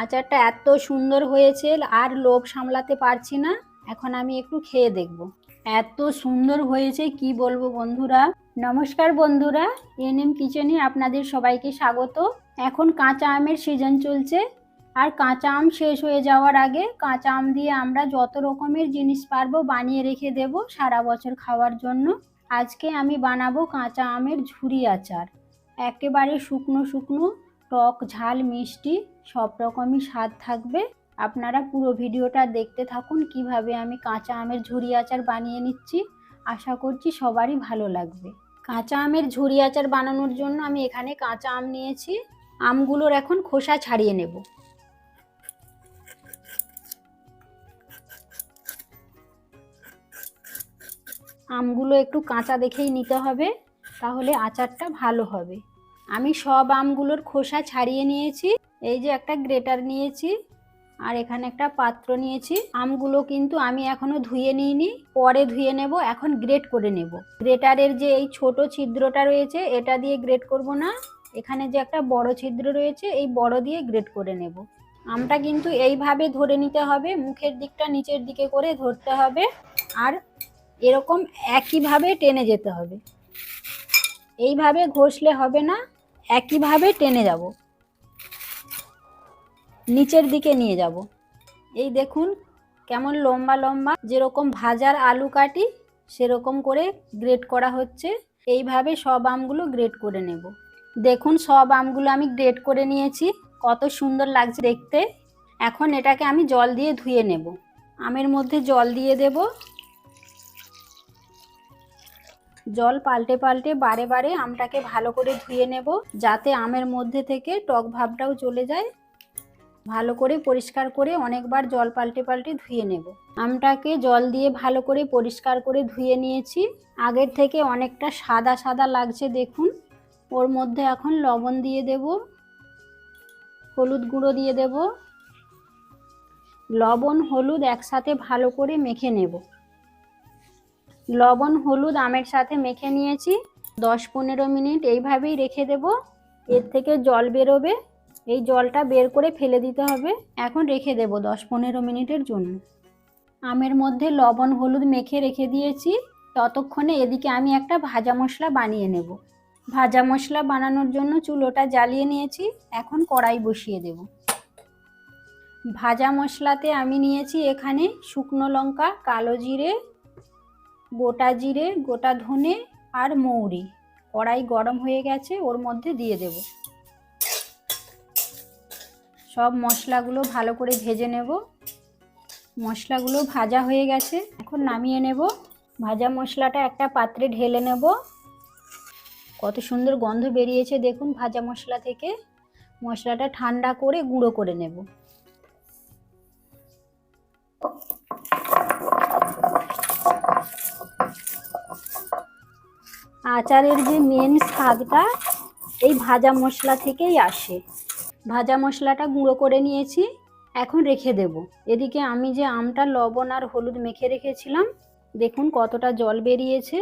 আচারটা এত সুন্দর হয়েছে, আর লোভ সামলাতে পারছি না। এখন আমি একটু খেয়ে দেখব। এত সুন্দর হয়েছে, কি বলব বন্ধুরা? নমস্কার বন্ধুরা, এনএম কিচেনে আপনাদের সবাইকে স্বাগত। এখন কাঁচা আমের সিজন চলছে, আর কাঁচা আম শেষ হয়ে যাওয়ার আগে কাঁচা আম দিয়ে আমরা যত রকমের জিনিস পারব বানিয়ে রেখে দেব সারা বছর খাওয়ার জন্য। আজকে আমি বানাবো কাঁচা আমের ঝুরি আচার। একেবারে শুকনো শুকনো টক, ঝাল, মিষ্টি, সব রকমই স্বাদ থাকবে। আপনারা পুরো ভিডিওটা দেখতে থাকুন কীভাবে আমি কাঁচা আমের ঝুরি আচার বানিয়ে নিচ্ছি। আশা করছি সবারই ভালো লাগবে। কাঁচা আমের ঝুরি আচার বানানোর জন্য আমি এখানে কাঁচা আম নিয়েছি। আমগুলোর এখন খোসা ছাড়িয়ে নেব। আমগুলো একটু কাঁচা দেখেই নিতে হবে, তাহলে আচারটা ভালো হবে। আমি সব আমগুলোর খোসা ছাড়িয়ে নিয়েছি, এই যে একটা গ্রেটার নিয়েছি আর এখানে একটা পাত্র নিয়েছি। আমগুলো কিন্তু আমি এখনও ধুয়ে নিইনি, পরে ধুয়ে নেব, এখন গ্রেট করে নেব। গ্রেটারের যে এই ছোট ছিদ্রটা রয়েছে, এটা দিয়ে গ্রেট করব না, এখানে যে একটা বড় ছিদ্র রয়েছে, এই বড় দিয়ে গ্রেট করে নেব। আমটা কিন্তু এইভাবে ধরে নিতে হবে, মুখের দিকটা নিচের দিকে করে ধরতে হবে আর এরকম একইভাবে টেনে যেতে হবে। এইভাবে ঘষলে হবে না একইভাবে টেনে যাব। নিচের দিকে নিয়ে যাব। এই দেখুন কেমন লম্বা লম্বা, যেরকম ভাজার আলু কাটি, সেরকম করে গ্রেট করা হচ্ছে। এইভাবে সব আমগুলো গ্রেট করে নেব। দেখুন সব আমগুলো আমি গ্রেট করে নিয়েছি। কত সুন্দর লাগছে দেখতে। এখন এটাকে আমি জল দিয়ে ধুয়ে নেব। আমের মধ্যে জল দিয়ে দেব। জল পাল্টে পাল্টে বারে বারে আমটাকে ভালো করে ধুয়ে নেব, যাতে আমের মধ্যে থেকে টক ভাবটাও চলে যায়। ভালো করে পরিষ্কার করে অনেকবার জল পাল্টে পাল্টে ধুয়ে নেব। আমটাকে জল দিয়ে ভালো করে পরিষ্কার করে ধুয়ে নিয়েছি। আগের থেকে অনেকটা সাদা সাদা লাগছে দেখুন। ওর মধ্যে এখন লবণ দিয়ে দেব, হলুদ গুঁড়ো দিয়ে দেব। লবণ, হলুদ একসাথে ভালো করে মেখে নেব। লবণ, হলুদ, আমের সাথে মেখে নিয়েছি। দশ পনেরো মিনিট এইভাবেই রেখে দেব। এর থেকে জল বেরোবে। এই জলটা বের করে ফেলে দিতে হবে। এখন রেখে দেব দশ পনেরো মিনিটের জন্য। আমের মধ্যে লবণ, হলুদ মেখে রেখে দিয়েছি। ততক্ষণে এদিকে আমি একটা ভাজা মশলা বানিয়ে নেব। ভাজা মশলা বানানোর জন্য চুলোটা জ্বালিয়ে নিয়েছি। এখন কড়াই বসিয়ে দেব। ভাজা মশলাতে আমি নিয়েছি এখানে শুকনো লঙ্কা, কালো জিরে গোটা জিরে, গোটা ধনে আর মৌরি। কড়াই গরম হয়ে গেছে, ওর মধ্যে দিয়ে দেব। সব মশলাগুলো ভালো করে ভেজে নেব। মশলাগুলো ভাজা হয়ে গেছে, এখন নামিয়ে নেব। ভাজা মশলাটা একটা পাত্রে ঢেলে নেব। কত সুন্দর গন্ধ বেরিয়েছে দেখুন ভাজা মশলা থেকে। মশলাটা ঠান্ডা করে গুঁড়ো করে নেব। আচারের যে মেন স্বাদটা, এই ভাজা মশলা থেকেই আসে। ভাজা মশলাটা গুঁড়ো করে নিয়েছি, এখন রেখে দেব। এদিকে আমি যে আমটা, লবণ আর হলুদ মেখে রেখেছিলাম, দেখুন কতটা জল বেরিয়েছে,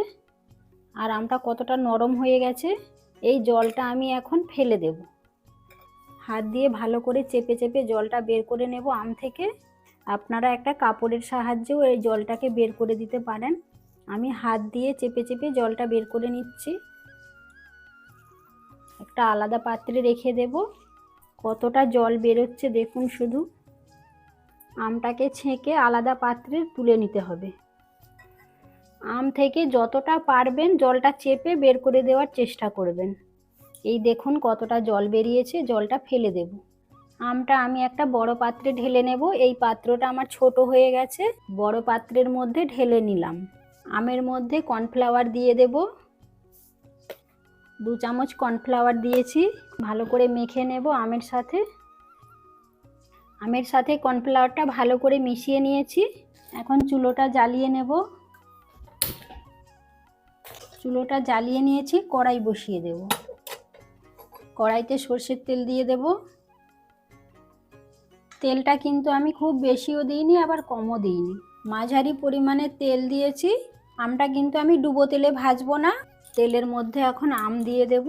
আর আমটা কতটা নরম হয়ে গেছে, এই জলটা আমি এখন ফেলে দেব। হাত দিয়ে ভালো করে চেপে চেপে জলটা বের করে নেব আম থেকে। আপনারা একটা কাপড়ের সাহায্যেও এই জলটাকে বের করে দিতে পারেন। আমি হাত দিয়ে চেপে চেপে জলটা বের করে নিচ্ছি। একটা আলাদা পাত্রে রেখে দেব। কতটা জল বেরোচ্ছে দেখুন শুধু। আমটাকে ছেঁকে আলাদা পাত্রে তুলে নিতে হবে। আম থেকে যতটা পারবেন জলটা চেপে বের করে দেওয়ার চেষ্টা করবেন। এই দেখুন কতটা জল বেরিয়েছে, জলটা ফেলে দেব। আমটা আমি একটা বড় পাত্রে ঢেলে নেব। এই পাত্রটা আমার ছোট হয়ে গেছে। বড় পাত্রের মধ্যে ঢেলে নিলাম। আমের মধ্যে কর্নফ্লাওয়ার দিয়ে দেব। দু চামচ কর্নফ্লাওয়ার দিয়েছি, ভালো করে মেখে নেব আমের সাথে। আমের সাথে কর্নফ্লাওয়ারটা ভালো করে মিশিয়ে নিয়েছি, এখন চুলোটা জ্বালিয়ে নেব। চুলোটা জ্বালিয়ে নিয়েছি, কড়াই বসিয়ে দেব। কড়াইতে সর্ষের তেল দিয়ে দেব। তেলটা কিন্তু আমি খুব বেশিও দিইনি, আবার কমও দিইনি। মাঝারি পরিমাণে তেল দিয়েছি। আমটা কিন্তু আমি ডুবো তেলে ভাজবো না। তেলের মধ্যে এখন আম দিয়ে দেব।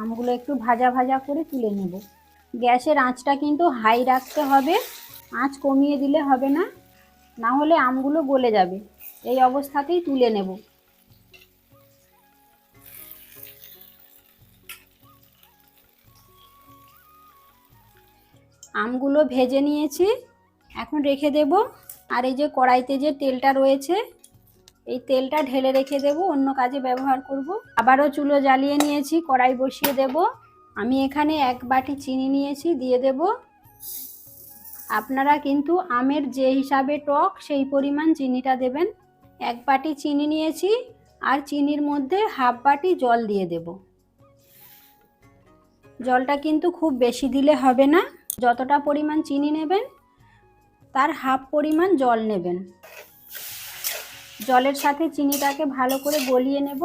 আমগুলো একটু ভাজা ভাজা করে তুলে নেব। গ্যাসের আঁচটা কিন্তু হাই রাখতে হবে। আঁচ কমিয়ে দিলে হবে না। না হলে আমগুলো গলে যাবে। এই অবস্থাতেই তুলে নেব। আমগুলো ভেজে নিয়েছি। এখন রেখে দেব। আর এই যে কড়াইতে যে তেলটা রয়েছে, এই তেলটা ঢেলে রেখে দেব। অন্য কাজে ব্যবহার করব। আবারও চুলো জ্বালিয়ে নিয়েছি, কড়াই বসিয়ে দেব। আমি এখানে এক বাটি চিনি নিয়েছি, দিয়ে দেব। আপনারা কিন্তু আমের যে হিসাবে টক, সেই পরিমাণ চিনিটা দেবেন। এক বাটি চিনি নিয়েছি, আর চিনির মধ্যে হাফ বাটি জল দিয়ে দেব। জলটা কিন্তু খুব বেশি দিলে হবে না। যতটা পরিমাণ চিনি নেবেন, তার হাফ পরিমাণ জল নেবেন। জলের সাথে চিনিটাকে ভালো করে গলিয়ে নেব।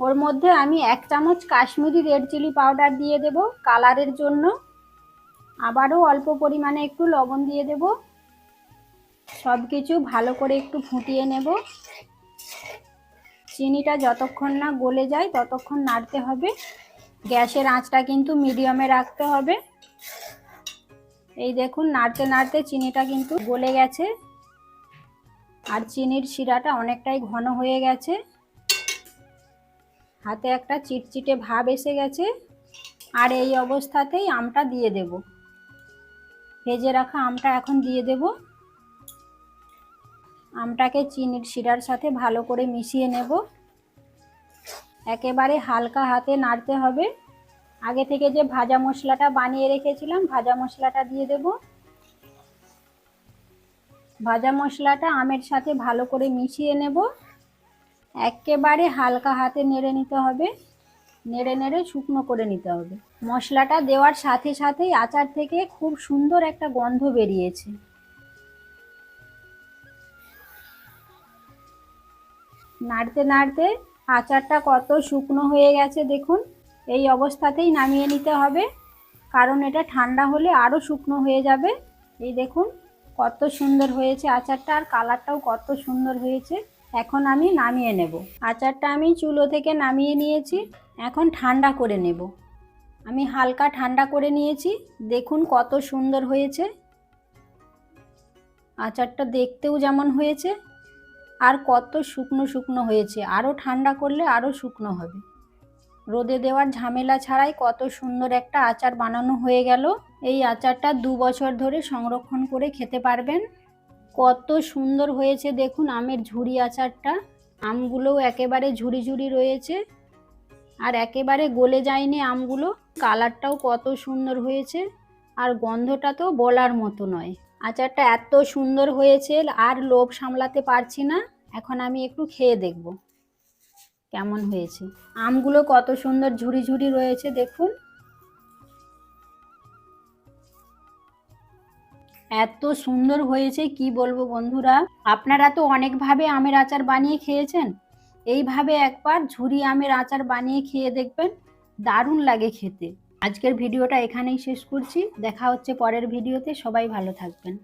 ওর মধ্যে আমি এক চামচ কাশ্মীরি রেড চিলি পাউডার দিয়ে দেব কালারের জন্য। আবারও অল্প পরিমাণে একটু লবণ দিয়ে দেব। সব কিছু ভালো করে একটু ফুটিয়ে নেব। চিনিটা যতক্ষণ না গলে যায়, ততক্ষণ নাড়তে হবে। গ্যাসের আঁচটা কিন্তু মিডিয়ামে রাখতে হবে। এই দেখুন, নাড়তে নাড়তে চিনিটা কিন্তু গলে গেছে। আর চিনির শিরাটা অনেকটাই ঘন হয়ে গেছে। হাতে একটা চিটচিটে ভাব এসে গেছে। আর এই অবস্থাতেই আমটা দিয়ে দেব। ভেজে রাখা আমটা এখন দিয়ে দেব। আমটাকে চিনির শিরার সাথে ভালো করে মিশিয়ে নেব। একেবারে হালকা হাতে নাড়তে হবে। আগে থেকে যে ভাজা মশলাটা বানিয়ে রেখেছিলাম, ভাজা মশলাটা দিয়ে দেব। ভাজা মশলাটা আমের সাথে ভালো করে মিশিয়ে নেব। একেবারে হালকা হাতে নেড়ে নিতে হবে। নেড়ে নেড়ে শুকনো করে নিতে হবে। মশলাটা দেওয়ার সাথে সাথেই আচার থেকে খুব সুন্দর একটা গন্ধ বেরিয়েছে। নাড়তে নাড়তে আচারটা কত শুকনো হয়ে গেছে দেখুন। এই অবস্থাতেই নামিয়ে নিতে হবে। কারণ এটা ঠান্ডা হলে আরও শুকনো হয়ে যাবে। এই দেখুন, কত সুন্দর হয়েছে আচারটা আর কালারটাও কত সুন্দর হয়েছে। এখন আমি নামিয়ে নেব। আচারটা আমি চুলো থেকে নামিয়ে নিয়েছি। এখন ঠান্ডা করে নেব। আমি হালকা ঠান্ডা করে নিয়েছি। দেখুন কত সুন্দর হয়েছে। আচারটা দেখতেও যেমন হয়েছে। আর কত শুকনো শুকনো হয়েছে। আরও ঠান্ডা করলে আরও শুকনো হবে। রোদে দেওয়ার ঝামেলা ছাড়াই কত সুন্দর একটা আচার বানানো হয়ে গেল। এই আচারটা দু বছর ধরে সংরক্ষণ করে খেতে পারবেন। কত সুন্দর হয়েছে দেখুন আমের ঝুড়ি আচারটা। আমগুলোও একেবারে ঝুড়ি ঝুড়ি রয়েছে। আর একেবারে গলে যায়নি আমগুলো। কালারটাও কত সুন্দর হয়েছে। আর গন্ধটা তো বলার মতো নয়। আচারটা এত সুন্দর হয়েছে আর লোভ সামলাতে পারছি না। এখন আমি একটু খেয়ে দেখব। কেমন হয়েছে? আমগুলো কত সুন্দর ঝুড়ি ঝুড়ি রয়েছে, দেখুন। এত সুন্দর হয়েছে, কি বলব বন্ধুরা? আপনারা তো অনেকভাবে আমের আচার বানিয়ে খেয়েছেন। এইভাবে একবার ঝুরি আমের আচার বানিয়ে খেয়ে দেখবেন, দারুণ লাগে খেতে। আজকের ভিডিওটা এখানেই শেষ করছি। দেখা হচ্ছে পরের ভিডিওতে। সবাই ভালো থাকবেন।